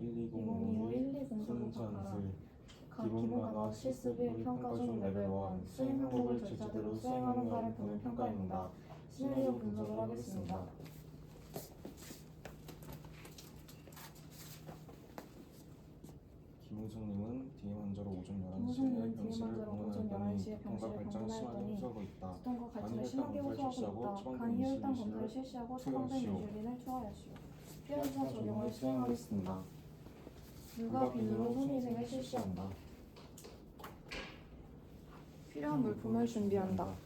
2025 12공사부 바카라 가 기본가나 실습일 평가 중 레벨 1 수행 항목을 절차대로 수행하는 바를 보는 평가입니다. 시나리오 분석을 하겠습니다. 김우성님은 뒤에 환자로 오전 김우성님은 11시에 뒤에 병실을 11시에 통과 발작 심하게 호소하고 있다. 간이 혈당 검사를. 실시하고 검사를 인슐린을 실시하고 투여하시오. 피해자 적용을 수행하겠습니다. 누가 비누로 손위생을 실시한다. 필요한 물품을 준비한다.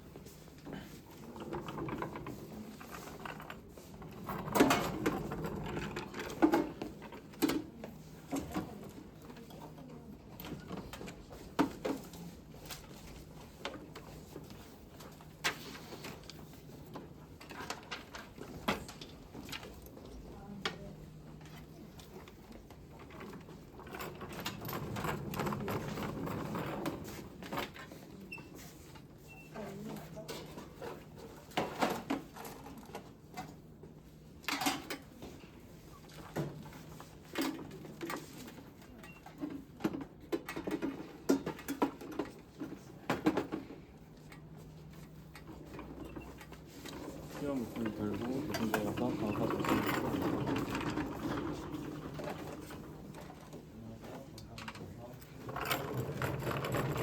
필요한 물품을 들고 대신자에 가서 강사 도시를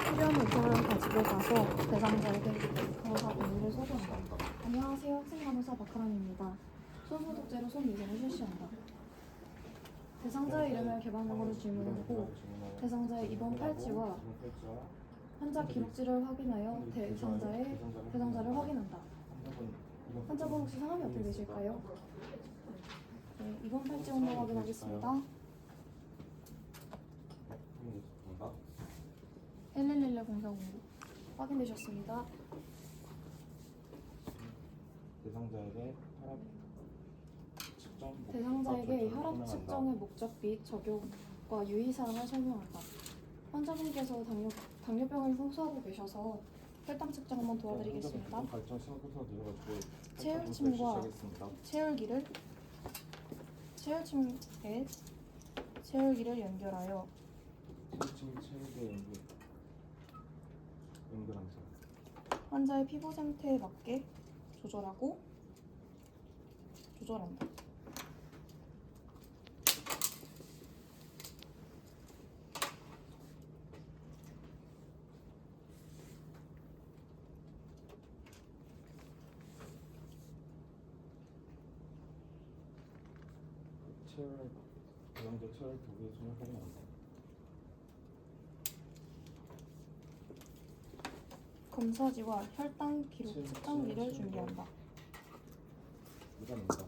필요한 물품을 가지고 가서 대상자에게 간호사 본인을 소개한다. 안녕하세요. 학생 간호사 박하람입니다. 손소독제로 손위생을 실시한다. 대상자의 이름을 개방명으로 질문하고 대상자의 입원 팔찌와 환자 기록지를 확인하여 대상자의 대상자를 확인한다. 환자분 혹시 성함이 어떻게 되실까요? 네, 입원 팔찌 온도 확인하겠습니다. 1111 공사공부 확인되셨습니다. 대상자에게 혈압 측정 대상자에게 혈압. 측정의 목적 및 적용과 유의사항을 설명한다. 환자분께서 당뇨, 당뇨병을 호소하고 계셔서 혈당 측정 한번 도와드리겠습니다. 발전 내려가지고 체열 침과 시작하겠습니다. 체열기를 체열침에 체열기를 연결하여 연결하면서 환자의 피부 상태에 맞게 조절하고 조절한다. 체열 대상자 체열 도구의 손을 확인한다. 검사지와 혈당 기록 칠- 측정기를 칠- 준비한다. 이관입니다.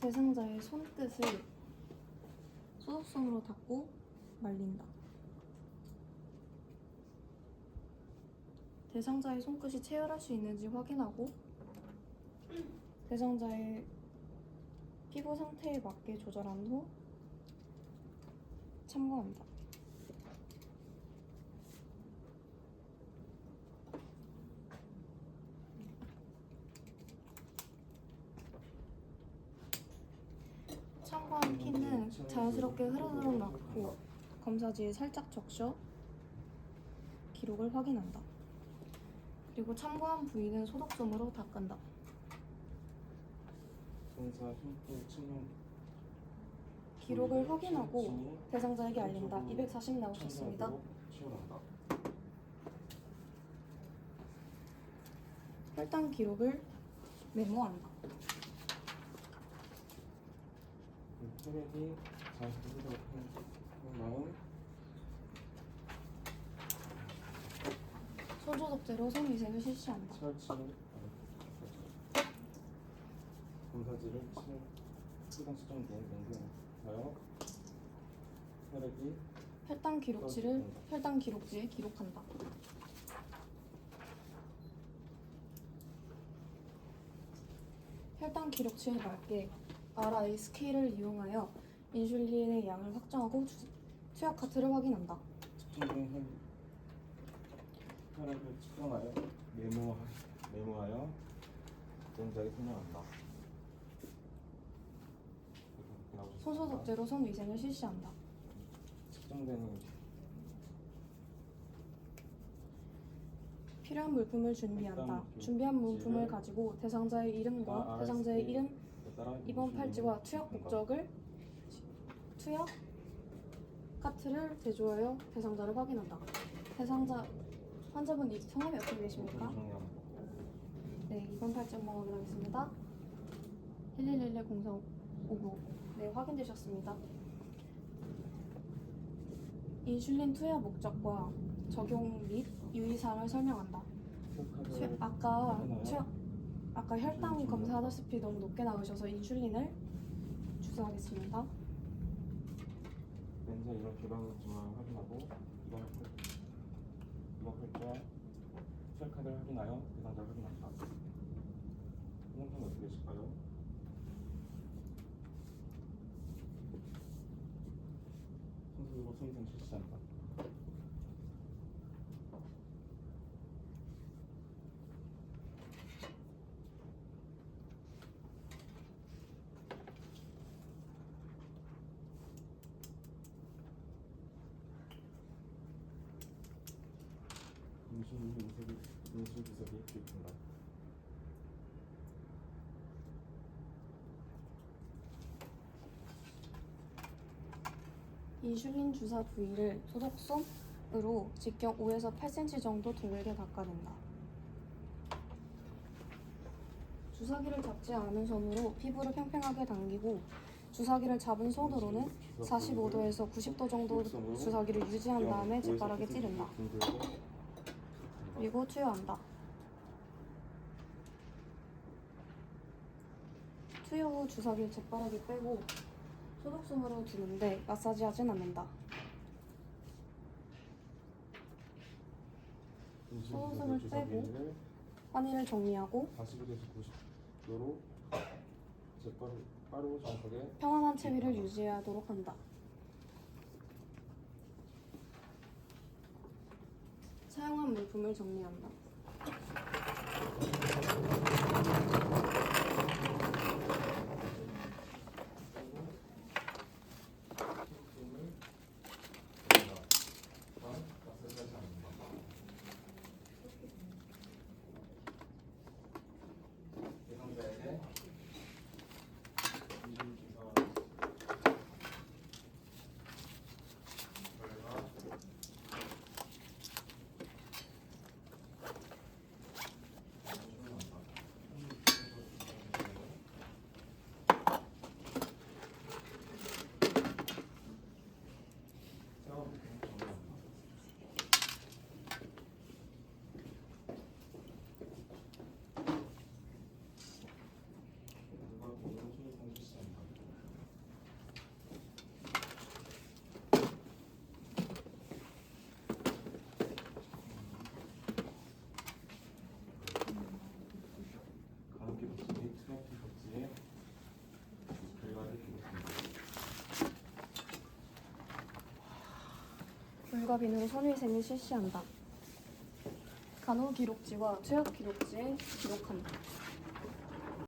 대상자의 손끝을 소독솜으로 닦고 말린다. 대상자의 손끝이 체열할 수 있는지 확인하고 대상자의 피부 상태에 맞게 조절한 후 참고한다. 참고한 피는 자연스럽게 흐르도록 놔두고 검사지에 살짝 적셔 기록을 확인한다. 그리고 참고한 부위는 소독솜으로 닦은다. 검사 흉부 측면 기록을 확인하고 대상자에게 알린다. 240 나오셨습니다. 치열한다. 혈당 기록을 메모한다. 혈액이 잘한 다음 손소독제로 손위생을 실시한다. 검사지를 칠 수동 수정기에 연결하여 혈액이 혈당 기록지를 혈당 기록지에 기록한다. 혈당 기록치에 맞게 RI 스케일을 이용하여 인슐린의 양을 확정하고 주- 투약 카트를 확인한다. 측정된 혈 혈액을 측정하여 메모 메모하여. 이렇게 나오셨습니다. 손소독제로 손 위생을 실시한다. 측정되는 필요한 물품을 준비한다. 일단 준비한 물품을 지를- 가지고 대상자의 이름과 아, 대상자의 RSA 이름, 에 따라 입원 팔찌와 투약 목적을 투약 카트를 제조하여 대상자를 확인한다. 대상자 환자분 이 성함이 어떻게 되십니까? 네, 입원 팔찌 한번 확인하겠습니다. 1111-0359 네, 확인되셨습니다. 인슐린 투여 목적과 적용 및 유의사항을 설명한다. 취- 아까? 취 아까 혈당 검사하다시피 너무 높게 나오셔서 인슐린을 주사하겠습니다. 렌즈 이런 비방증을 확인하고 이번 팔- 이번 팔자 체크카드를 확인하여 대상자를 확인한다. 홍성은 어떻게 되실까요? 선수들과 손위생 실시한다. 인슐린 주사 부위를 소독솜으로 직경 5에서 8cm 정도 드물게 닦아낸다. 주사기를 잡지 않은 손으로 피부를 팽팽하게 당기고 주사기를 잡은 손으로는 45도에서 90도 정도 주사기를 유지한 다음에 재빠르게 찌른다. 그리고 투여한다. 투여 후 주사기를 재빠르게 빼고 소독솜으로 두는데 마사지하진 않는다. 소금을 빼고 환희를 정리하고 40에서 90도로 재빠르 빠르고 정확하게 평안한 체위를 유지하도록 한다. 사용한 물품을 정리한다. 대상자에게 인증기사 결과 가습기 복지 및 트래픽 복지의 결과를 기록합니다. 불가빈으로 손위생을 실시한다. 간호 기록지와 투약 기록지에 기록한다.